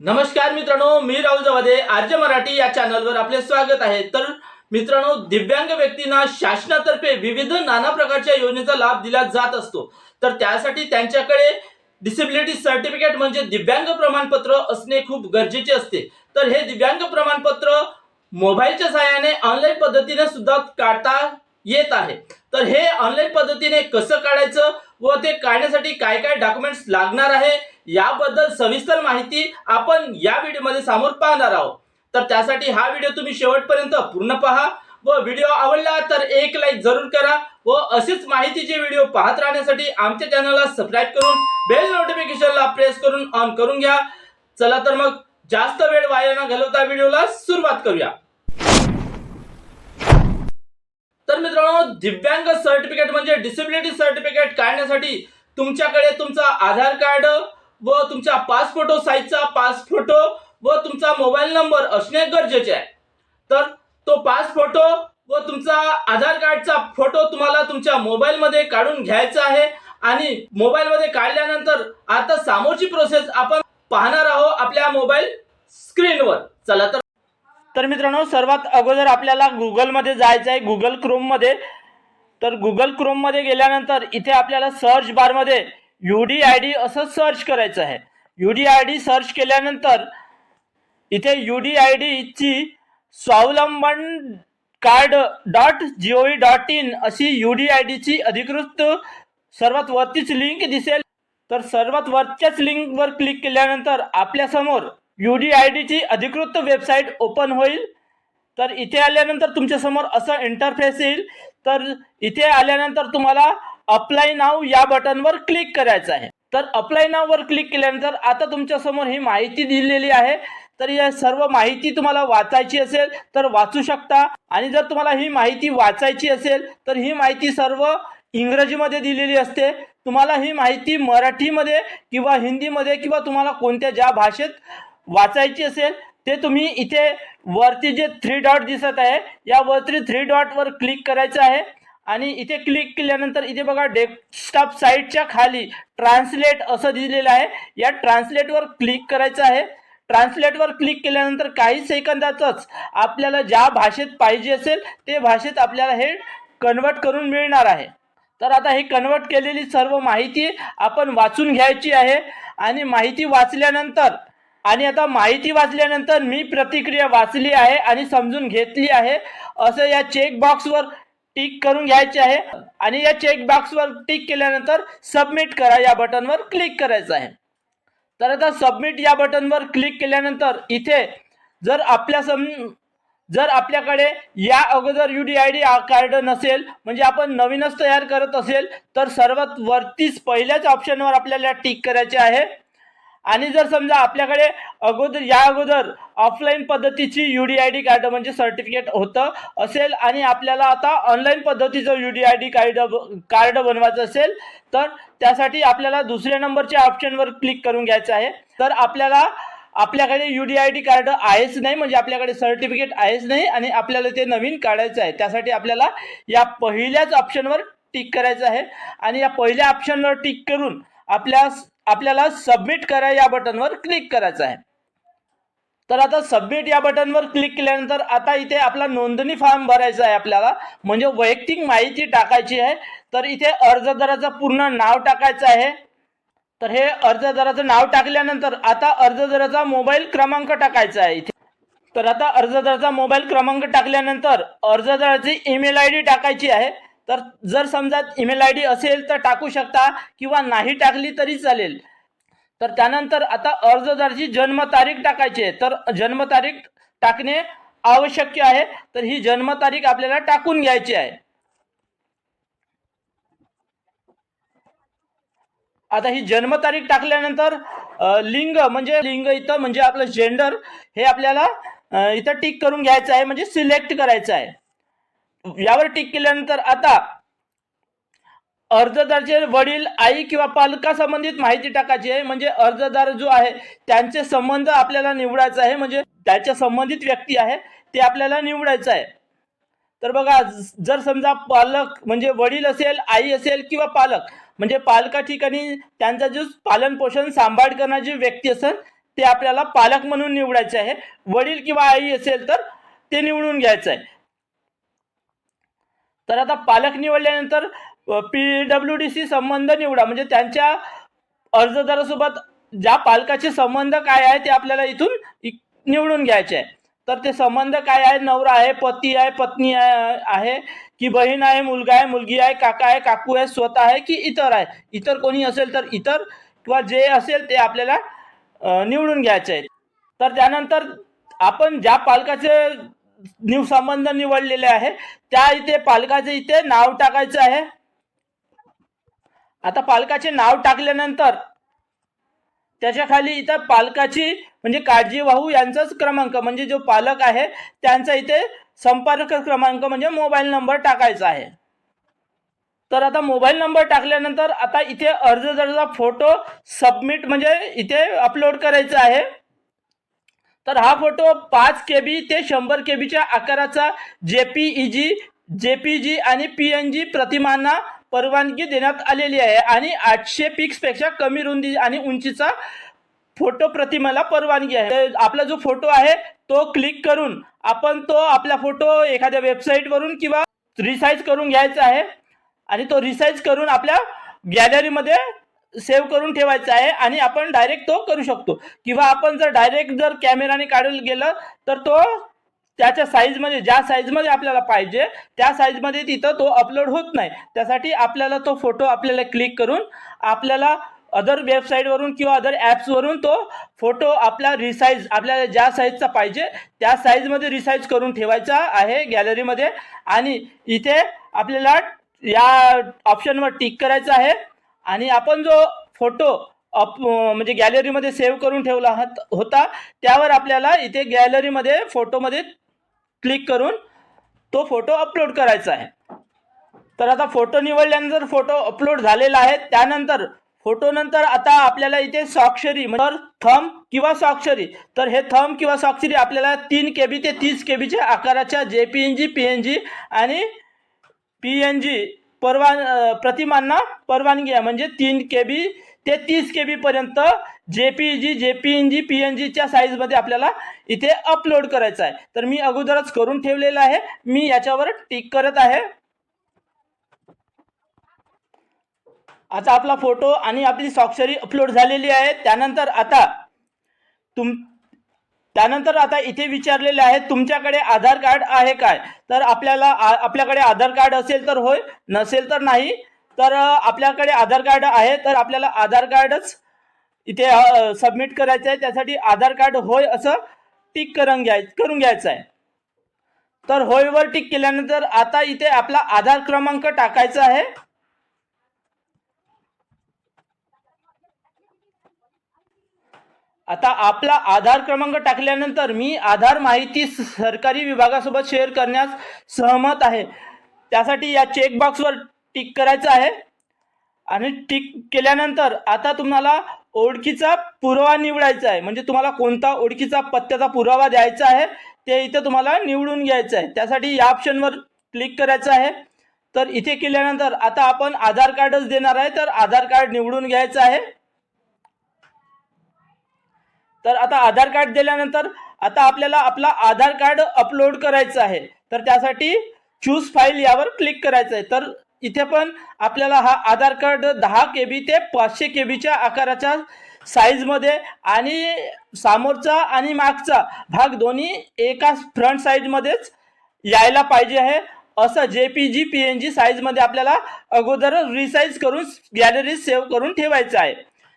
नमस्कार मित्रांनो मी राहुल जवादे. आर्य मराठी या चॅनलवर आपले स्वागत आहे. तर मित्रांनो दिव्यांग व्यक्तींना शासनातर्फे विविध नाना प्रकारच्या योजनेचा लाभ दिला जात असतो. तर त्यासाठी त्यांच्याकडे डिसेबिलिटी सर्टिफिकेट म्हणजे दिव्यांग प्रमाणपत्र असणे खूप गरजेचे असते. तर हे दिव्यांग प्रमाणपत्र मोबाईलच्या सहाय्याने ऑनलाईन पद्धतीने सुद्धा काढता येत आहे. तर हे ऑनलाईन पद्धतीने कसं काढायचं व ते काढण्यासाठी काय काय डॉक्युमेंट्स लागणार आहे? याबद्दल सविस्तर माहिती आपण या व्हिडिओमध्ये समोर पाहणार आहोत. तर त्यासाठी हा व्हिडिओ तुम्ही शेवटपर्यंत पूर्ण पहा व व्हिडिओ आवडला तर एक लाईक जरूर करा व असेच माहितीचे व्हिडिओ पाहत राहण्यासाठी आमच्या चॅनलला सबस्क्राईब करून बेल नोटिफिकेशनला प्रेस करून ऑन करून घ्या. चला तर मग जास्त वेळ वाया न घालवता व्हिडिओला सुरुवात करूया. तर मित्रांनो दिव्यांग सर्टिफिकेट म्हणजे डिसेबिलिटी सर्टिफिकेट काढण्यासाठी तुमच्याकडे तुमचं आधार कार्ड व तुमचा पाच फोटो साईजचा पाच फोटो व तुमचा मोबाईल नंबर असणे गरजेचे आहे. तर तो पाच फोटो व तुमचा आधार कार्डचा फोटो तुम्हाला तुमच्या मोबाईलमध्ये काढून घ्यायचा आहे. आणि मोबाईलमध्ये काढल्यानंतर आता समोरची प्रोसेस आपण पाहणार आहोत आपल्या मोबाईल स्क्रीनवर चला तर. तर मित्रांनो सर्वात अगोदर आपल्याला गुगलमध्ये जायचं आहे गुगल क्रोममध्ये तर गुगल क्रोममध्ये गेल्यानंतर इथे आपल्याला सर्च बारमध्ये यू डी आय डी असं सर्च करायचं आहे. U D I D search केल्यानंतर इथे U D I डीची Swavlamban card dot G O V dot in अशी यू डी आय डीची अधिकृत सर्वात वरतीच लिंक दिसेल. तर सर्वात वरच्याच लिंकवर क्लिक केल्यानंतर आपल्यासमोर यू डी आय डीची अधिकृत वेबसाईट ओपन होईल. तर इथे आल्यानंतर तुमच्यासमोर असं इंटरफेस येईल. तर इथे आल्यानंतर तुम्हाला अप्लाय नाव या बटनवर क्लिक करायचं आहे. तर अप्लाय नाववर क्लिक केल्यानंतर आता तुमच्यासमोर ही माहिती दिलेली आहे. तर या सर्व माहिती तुम्हाला वाचायची असेल तर वाचू शकता. आणि जर तुम्हाला ही माहिती वाचायची असेल तर ही माहिती सर्व इंग्रजीमध्ये दिलेली असते. तुम्हाला ही माहिती मराठीमध्ये किंवा हिंदीमध्ये किंवा तुम्हाला कोणत्या ज्या भाषेत वाचायची असेल ते तुम्ही इथे वरती जे थ्री डॉट दिसत आहे या वरती थ्री डॉटवर क्लिक करायचं आहे. आणि इथे क्लिक केल्यानंतर इथे बघा डेस्कटॉप साईटच्या खाली ट्रान्सलेट असं दिलेलं आहे. या ट्रान्सलेटवर क्लिक करायचं आहे. ट्रान्सलेटवर क्लिक केल्यानंतर काही सेकंदातच आपल्याला ज्या भाषेत पाहिजे असेल ते भाषेत आपल्याला हे कन्वर्ट करून मिळणार आहे. तर आता ही कन्वर्ट केलेली सर्व माहिती आपण वाचून घ्यायची आहे. आणि माहिती वाचल्यानंतर आणि आता माहिती वाचल्यानंतर मी प्रतिक्रिया वाचली आहे आणि समजून घेतली आहे. असं या चेकबॉक्सवर टिक करून घ्यायचे आहे. आणि या चेक बॉक्सवर टिक केल्यानंतर सबमिट करा या बटनवर क्लिक करायचं आहे. तर आता सबमिट या बटनवर क्लिक केल्यानंतर इथे जर आपल्या सम जर आपल्याकडे या अगोदर U D I D card नसेल म्हणजे आपण नवीनच तयार करत असेल तर सर्वात वरतीच पहिल्याच ऑप्शनवर आपल्याला टिक करायचे आहे. आणि जर समजा आपल्याकडे अगोदर या अगोदर ऑफलाईन पद्धतीची U D I D card म्हणजे सर्टिफिकेट होतं असेल आणि आपल्याला आता ऑनलाईन पद्धतीचं U D I D card card बनवायचं असेल तर त्यासाठी आपल्याला दुसऱ्या नंबरच्या ऑप्शनवर क्लिक करून घ्यायचं आहे. तर आपल्याला आपल्याकडे U D I D card आहेच नाही म्हणजे आपल्याकडे सर्टिफिकेट आहेच नाही आणि आपल्याला ते नवीन काढायचं आहे. त्यासाठी आपल्याला या पहिल्याच ऑप्शनवर टिक करायचं आहे. आणि या पहिल्या ऑप्शनवर टिक करून आपल्या आपल्याला सबमिट करा या बटनवर क्लिक करायचं आहे. तर आता सबमिट या बटनवर क्लिक केल्यानंतर आता इथे आपला नोंदणी फॉर्म भरायचा आहे आपल्याला. म्हणजे वैयक्तिक माहिती टाकायची आहे. तर इथे अर्जदाराचं पूर्ण नाव टाकायचं आहे. तर हे अर्जदाराचं नाव टाकल्यानंतर आता अर्जदाराचा मोबाईल क्रमांक टाकायचा आहे इथे. तर आता अर्जदाराचा मोबाईल क्रमांक टाकल्यानंतर अर्जदाराची ईमेल आय डी टाकायची आहे. तर जर समजा ईमेल आय डी असेल तर टाकू शकता किंवा नाही टाकली तरी चालेल. तर त्यानंतर आता अर्जदाराची जन्मतारीख टाकायची आहे. तर जन्मतारीख टाकणे आवश्यक आहे. तर ही जन्मतारीख आपल्याला टाकून घ्यायची आहे. आता ही जन्मतारीख टाकल्यानंतर लिंग म्हणजे लिंग इथं म्हणजे आपलं जेंडर हे आपल्याला इथं टिक करून घ्यायचं आहे. म्हणजे सिलेक्ट करायचं आहे. यावर टीक केल्यानंतर आता अर्जदारचे वडील आई किंवा पालकासंबंधित माहिती टाकायची आहे. म्हणजे अर्जदार जो आहे त्यांचे संबंध आपल्याला निवडायचा आहे. म्हणजे त्याच्या संबंधित व्यक्ती आहे ते आपल्याला निवडायचं आहे. तर बघा जर समजा पालक म्हणजे वडील असेल आई असेल किंवा पालक म्हणजे पालका ठिकाणी त्यांचा जो पालन पोषण सांभाळ करणारी जी व्यक्ती असेल ते आपल्याला पालक म्हणून निवडायचे आहे. वडील किंवा आई असेल तर ते निवडून घ्यायचं आहे. तर आता पालक निवडल्यानंतर पी डब्ल्यू डी सी संबंध निवडा. म्हणजे त्यांच्या अर्जदारासोबत ज्या पालकाचे संबंध काय आहे ते आपल्याला इथून निवडून घ्यायचे आहे. तर ते संबंध काय आहे? नवरा आहे पती आहे पत्नी आहे आहे की बहीण आहे मुलगा आहे मुलगी आहे काका आहे काकू आहे स्वतः आहे की इतर आहे? इतर कोणी असेल तर इतर किंवा जे असेल ते आपल्याला निवडून घ्यायचे आहे. तर त्यानंतर आपण ज्या पालकाचे न्यू संबंध निवडलेले आहे. त्या इथे पालकाचे इथे नाव टाकायचं आहे. आता पालकाचे नाव टाकल्यानंतर त्याच्याखाली इथं पालकाची म्हणजे काळजी वाहू यांचाच क्रमांक म्हणजे जो पालक आहे त्यांचा इथे संपर्क क्रमांक म्हणजे मोबाईल नंबर टाकायचा आहे. तर आता मोबाईल नंबर टाकल्यानंतर आता इथे अर्जदाराचा फोटो सबमिट म्हणजे इथे अपलोड करायचा आहे. तर हा फोटो पाच के बी ते शंभर के बीच्या आकाराचा जे पी ई जी जे पी जी आणि पी एन जी प्रतिमांना परवानगी देण्यात आलेली आहे आणि आठशे पिक्सपेक्षा कमी रुंदी आणि उंचीचा फोटो प्रतिमेला परवानगी आहे. आपला जो फोटो आहे तो क्लिक करून आपण तो आपला फोटो एखाद्या वेबसाईटवरून किंवा रिसाईज करून घ्यायचा आहे आणि तो रिसाईज करून आपल्या गॅलरीमध्ये सेव्ह करून ठेवायचा आहे आणि आपण डायरेक्ट तो करू शकतो. किंवा आपण जर डायरेक्ट जर कॅमेराने काढलं गेलं तर तो त्याच्या साईजमध्ये ज्या साईजमध्ये आपल्याला पाहिजे त्या साईजमध्ये तिथं तो अपलोड होत नाही. त्यासाठी आपल्याला तो फोटो आपल्याला क्लिक करून आपल्याला अदर वेबसाईटवरून किंवा अदर ॲप्सवरून तो फोटो आपला रिसाईज आपल्याला ज्या साईजचा पाहिजे त्या साईजमध्ये रिसाईज करून ठेवायचा आहे गॅलरीमध्ये आणि इथे आपल्याला या ऑप्शनवर टिक करायचं आहे. आणि आपण जो फोटो अप म्हणजे गॅलरीमध्ये सेव्ह करून ठेवला होता त्यावर आपल्याला इथे गॅलरीमध्ये फोटोमध्ये क्लिक करून तो फोटो अपलोड करायचा आहे. तर आता फोटो निवडल्यानंतर फोटो अपलोड झालेला आहे त्यानंतर फोटोनंतर आता आपल्याला इथे स्वाक्षरी म्हणजे थंब किंवा स्वाक्षरी तर हे थंब किंवा स्वाक्षरी आपल्याला तीन के बी ते तीस के बीच्या आकाराच्या J P N G P N G आणि पी एन जी परवान प्रतिमांना परवानगी आहे म्हणजे तीन के बी ते तीस के बीपर्यंत J P G J P N G P N जीच्या साईजमध्ये आपल्याला इथे अपलोड करायचं आहे. तर मी अगोदरच करून ठेवलेलं आहे. मी याच्यावर टिक करत आहे. आता आपला फोटो आणि आपली स्वाक्षरी अपलोड झालेली आहे. त्यानंतर आता तुम त्यानंतर आता इथे विचारलेले आहे तुमच्याकडे आधार कार्ड आहे काय? तर आपल्याला आ- आपल्याकडे आधार कार्ड असेल तर होय नसेल तर नाही. तर आपल्याकडे आधार कार्ड आहे तर आपल्याला आधार कार्डच इथे सबमिट करायचं आहे. त्यासाठी आधार कार्ड होय असं टिक करून घ्याय करून घ्यायचं आहे. तर होयवर टिक केल्यानंतर आता इथे आपला आधार क्रमांक टाकायचा आहे. आता आपला आधार क्रमांक टाकल्यानंतर मी आधार माहिती स- सरकारी विभागासोबत शेअर करण्यास सहमत आहे. त्यासाठी या चेकबॉक्सवर टिक करायचं आहे. आणि टिक केल्यानंतर आता तुम्हाला ओळखीचा पुरावा निवडायचा आहे. म्हणजे तुम्हाला कोणता ओळखीचा पत्त्याचा पुरावा द्यायचा आहे ते इथं तुम्हाला निवडून घ्यायचं आहे. त्यासाठी या ऑप्शनवर क्लिक करायचं आहे. तर इथे केल्यानंतर आता आपण आधार कार्डच देणार आहे तर आधार कार्ड निवडून घ्यायचं आहे. तर आता आधार कार्ड दिल्यानंतर आता आपल्याला आपला आधार कार्ड अपलोड करायचं आहे. तर त्यासाठी चूज फाईल यावर क्लिक करायचं आहे. तर इथे पण आपल्याला हा आधार कार्ड दहा के बी ते पाचशे के बीच्या आकाराच्या साईजमध्ये आणि समोरचा आणि मागचा भाग दोन्ही एका फ्रंट साईजमध्येच यायला पाहिजे आहे. असं J P G P N G साईजमध्ये आपल्याला अगोदर रिसाईज करून गॅलरीत सेव्ह करून ठेवायचं आहे.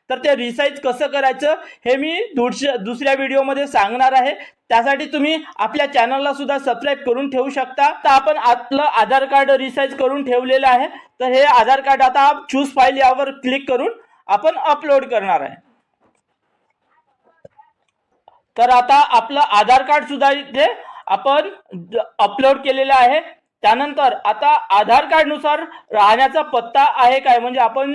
तर ते रिसाईज कसं करायचं हे मी दुसऱ्या दुसऱ्या व्हिडिओमध्ये सांगणार आहे. त्यासाठी तुम्ही आपल्या चॅनलला सुद्धा सबस्क्राईब करून ठेवू शकता. तर आपण आपलं आधार कार्ड रिसाईज करून ठेवलेलं आहे. तर हे आधार कार्ड आता चूज फाईल यावर क्लिक करून आपण अपलोड करणार आहे. तर आता आपलं आधार कार्ड सुद्धा इथे आपण अपलोड केलेलं आहे. त्यानंतर आता आधार कार्डनुसार राहण्याचा पत्ता आहे काय? म्हणजे आपण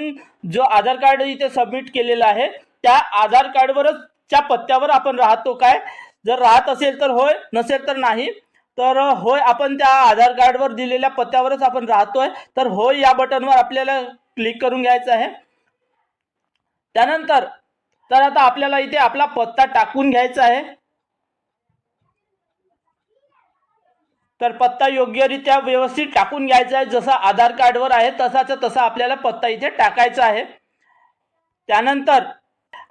जो आधार कार्ड इथे सबमिट केलेला आहे त्या आधार कार्डवरच च्या पत्त्यावर आपण राहतो काय? जर राहत असेल तर होय नसेल तर नाही. तर होय आपण त्या आधार कार्डवर दिलेल्या पत्त्यावरच आपण राहतोय. तर होय या बटनवर आपल्याला क्लिक करून घ्यायचं आहे. त्यानंतर तर आता आपल्याला इथे आपला पत्ता टाकून घ्यायचा आहे. तर पत्ता योग्यरित्या व्यवस्थित टाकून घ्यायचा आहे. जसा आधार कार्डवर आहे तसाचा तसा आपल्याला पत्ता इथे टाकायचा आहे. त्यानंतर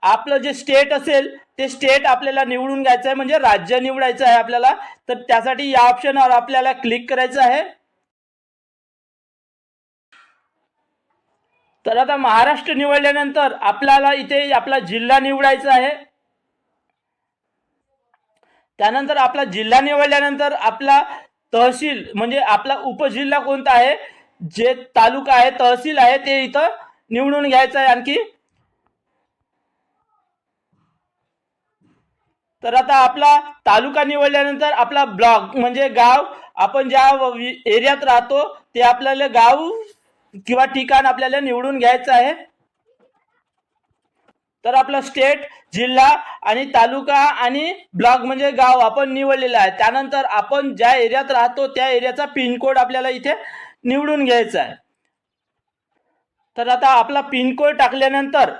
आपलं जे स्टेट असेल ते स्टेट आपल्याला निवडून घ्यायचं आहे. म्हणजे राज्य निवडायचं आहे आपल्याला. तर त्यासाठी या ऑप्शनवर आपल्याला क्लिक करायचं आहे. तर आता महाराष्ट्र निवडल्यानंतर आपल्याला इथे आपला जिल्हा निवडायचा आहे. त्यानंतर आपला जिल्हा निवडल्यानंतर आपला तहसील म्हणजे आपला उपजिल्हा कोणता आहे? जे तालुका आहे तहसील आहे ते इथं निवडून घ्यायचं आहे आणखी. तर आता आपला तालुका निवडल्यानंतर आपला ब्लॉक म्हणजे गाव आपण ज्या एरियात राहतो ते आपल्याला गाव किंवा ठिकाण आपल्याला निवडून घ्यायचं आहे. तर आपलं स्टेट जिल्हा आणि तालुका आणि ब्लॉक म्हणजे गाव आपण निवडलेलं आहे. त्यानंतर आपण ज्या एरियात राहतो त्या एरियाचा पिनकोड आपल्याला इथे निवडून घ्यायचा आहे. तर आता आपला पिनकोड टाकल्यानंतर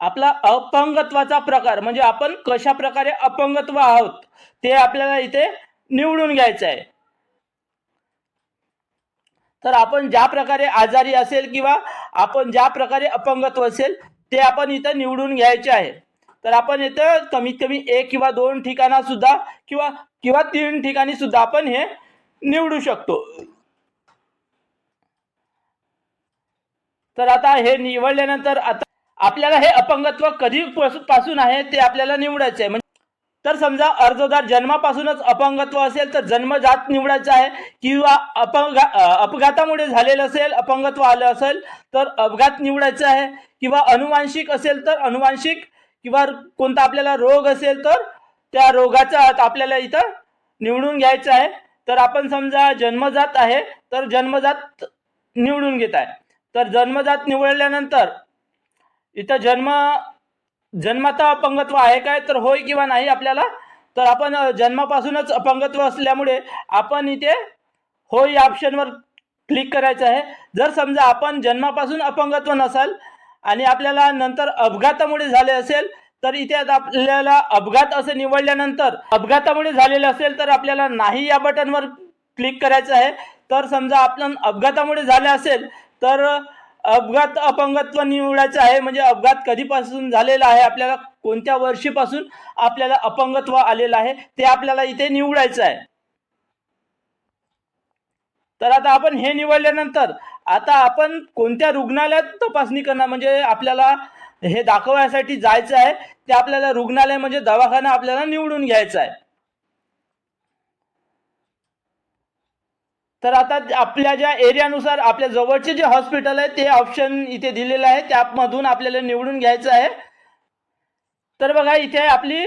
आपला अपंगत्वाचा प्रकार म्हणजे आपण कशा प्रकारे अपंगत्व आहोत ते आपल्याला इथे निवडून घ्यायचं आहे. तर आपण ज्या प्रकारे आजारी असेल किंवा आपण ज्या प्रकारे अपंगत्व असेल ते आपण इथं निवडून घ्यायचे आहे तर आपण इथं कमीत कमी एक किंवा दोन ठिकाणा सुद्धा किंवा किंवा तीन ठिकाणी सुद्धा आपण हे निवडू शकतो. तर आता हे निवडल्यानंतर आता आपल्याला हे अपंगत्व कधी पासून आहे ते आपल्याला निवडायचं आहे म्हणजे तर समजा अर्जदार जन्मापासूनच अपंगत्व असेल तर जन्मजात निवडायचं आहे किंवा अपंगा अपघातामुळे झालेलं असेल अपंगत्व आलं असेल तर अपघात निवडायचं आहे. किंवा अनुवांशिक असेल तर अनुवांशिक. किंवा कोणता आपल्याला रोग असेल तर त्या रोगाचा आपल्याला इथं निवडून घ्यायचं आहे. तर आपण समजा जन्मजात आहे तर जन्मजात निवडून घेत आहे. तर जन्मजात निवडल्यानंतर इथं जन्म जन्माता अपंगत्व आहे काय? तर होय किंवा नाही आपल्याला? तर आपण जन्मापासूनच अपंगत्व असल्यामुळे आपण इथे होय या ऑप्शनवर क्लिक करायचं आहे. जर समजा आपण जन्मापासून अपंगत्व नसाल आणि आपल्याला नंतर अपघातामुळे झाले असेल तर इथे आता आपल्याला अपघात असं निवडल्यानंतर अपघातामुळे झालेलं असेल तर आपल्याला नाही या बटनवर क्लिक करायचं आहे. तर समजा आपण अपघातामुळे झाले असेल तर अपघात अपंगत्व निवडायचं आहे म्हणजे अपघात कधीपासून झालेला आहे आपल्याला कोणत्या वर्षीपासून आपल्याला अपंगत्व आलेलं आहे ते आपल्याला इथे निवडायचं आहे. तर आता आपण हे निवडल्यानंतर आता आपण कोणत्या रुग्णालयात तपासणी करणार? म्हणजे आपल्याला हे दाखवण्यासाठी जायचं आहे ते आपल्याला रुग्णालय म्हणजे दवाखाना आपल्याला निवडून घ्यायचा आहे. तर आता आपल्या ज्या एरियानुसार आपल्या जवळचे जे हॉस्पिटल आहे ते ऑप्शन इथे दिलेलं आहे. त्यामधून आपल्याला निवडून घ्यायचं आहे. तर बघा इथे आपली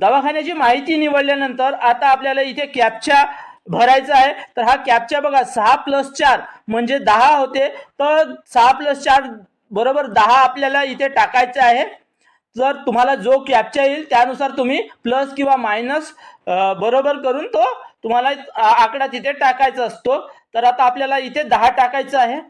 दवाखान्याची माहिती निवडल्यानंतर आता आपल्याला इथे कॅपच्या भरायचा आहे. तर हा कॅपच्या बघा सहा प्लस चार म्हणजे दहा होते. तर सहा प्लस चार बरोबर दहा आपल्याला इथे टाकायचं आहे. जर तुम्हाला जो कॅपचा येईल त्यानुसार तुम्ही प्लस किंवा मायनस बरोबर करून तो तुम्हाला आकडा तिथे टाकायचा असतो. तर आता आपल्याला इथे दहा टाकायचं आहे.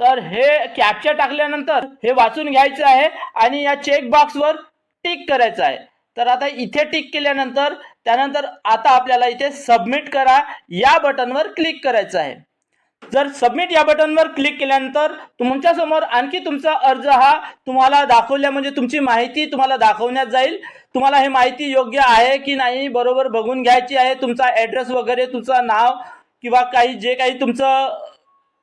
तर हे कॅप्चर टाकल्यानंतर हे वाचून घ्यायचं आहे आणि या चेक बॉक्सवर टिक करायचं आहे. तर आता इथे टिक केल्यानंतर त्यानंतर आता आपल्याला इथे सबमिट करा या बटनवर क्लिक करायचं आहे. जर सबमिट या बटनवर क्लिक केल्यानंतर तुमच्यासमोर आणखी तुमचा अर्ज हा तुम्हाला दाखवल्या म्हणजे तुमची माहिती तुम्हाला दाखवण्यात जाईल. तुम्हाला हे माहिती योग्य आहे की नाही बरोबर बघून घ्यायची आहे. तुमचा ॲड्रेस वगैरे तुमचं नाव किंवा काही जे काही तुमचं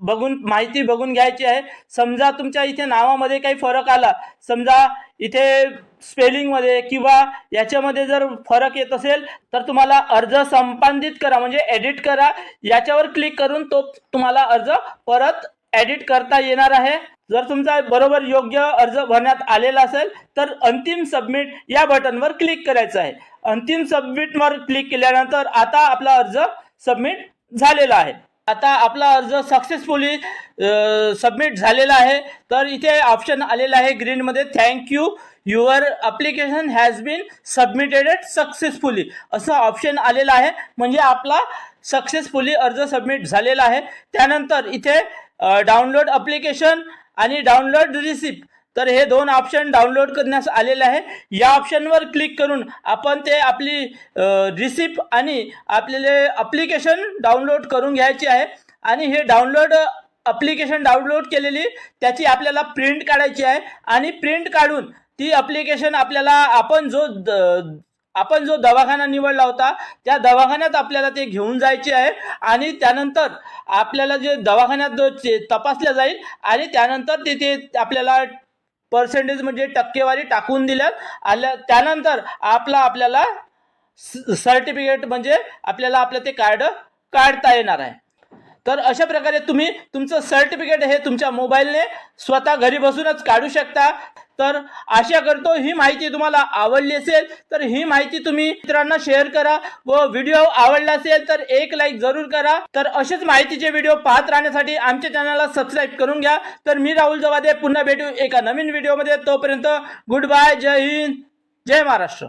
बघून माहिती बघून घ्यायची आहे. समजा तुमच्या इथे नावामध्ये काही फरक आला समजा इथे स्पेलिंगमध्ये किंवा याच्यामध्ये जर फरक येत असेल तर तुम्हाला अर्ज संपादित करा म्हणजे एडिट करा. याच्यावर क्लिक करून तो तुम्हाला अर्ज परत एडिट करता येणार आहे. जर तुमचा बरोबर योग्य अर्ज भरण्यात आलेला असेल तर अंतिम सबमिट या बटनवर क्लिक करायचं आहे. अंतिम सबमिटवर क्लिक केल्यानंतर आता आपला अर्ज सबमिट झालेला आहे. आता आपला अर्ज सक्सेसफुली सबमिट झालेला आहे. तर इथे ऑप्शन आलेला आहे ग्रीनमध्ये thank you your application has been submitted successfully असं ऑप्शन आलेलं आहे. म्हणजे आपला सक्सेसफुली अर्ज सबमिट झालेला आहे. त्यानंतर इथे डाउनलोड अप्लिकेशन आणि डाउनलोड रिसिप्ट तर हे दोन ऑप्शन डाउनलोड करण्यास आलेले आहे. या ऑप्शनवर क्लिक करून आपण ते आपली रिसिप्ट आणि आपल्याला अप्लिकेशन डाउनलोड करून घ्यायची आहे. आणि हे डाउनलोड अप्लिकेशन डाउनलोड केलेली त्याची आपल्याला प्रिंट काढायची आहे. आणि प्रिंट काढून ती अप्लिकेशन आपल्याला आपण जो द- आपण जो दवाखाना निवडला होता त्या दवाखान्यात आपल्याला ते घेऊन जायचे आहे. आणि त्यानंतर आपल्याला जे दवाखान्यात जो ते तपासल्या जाईल आणि त्यानंतर तिथे आपल्याला पर्सेंटेज म्हणजे टक्केवारी टाकून दिल्यात. आल्या त्यानंतर आपला आपल्याला सर्टिफिकेट म्हणजे आपल्याला आपलं ते कार्ड काढता येणार आहे. तर अशा प्रकारे तुम्ही तुमचं सर्टिफिकेट हे तुमच्या मोबाईलने स्वतः घरी बसूनच काढू शकता. तर आशा करतो ही माहिती तुम्हाला आवडली असेल तर ही माहिती तुम्ही मित्रांना शेअर करा व व्हिडिओ आवडला असेल तर एक लाईक जरूर करा. तर असेच माहितीचे व्हिडिओ पाहत राहण्यासाठी आमच्या चॅनलला सबस्क्राईब करून घ्या. तर मी राहुल जवादे पुन्हा भेटू एका नवीन व्हिडिओमध्ये तोपर्यंत गुड बाय जय हिंद जय महाराष्ट्र.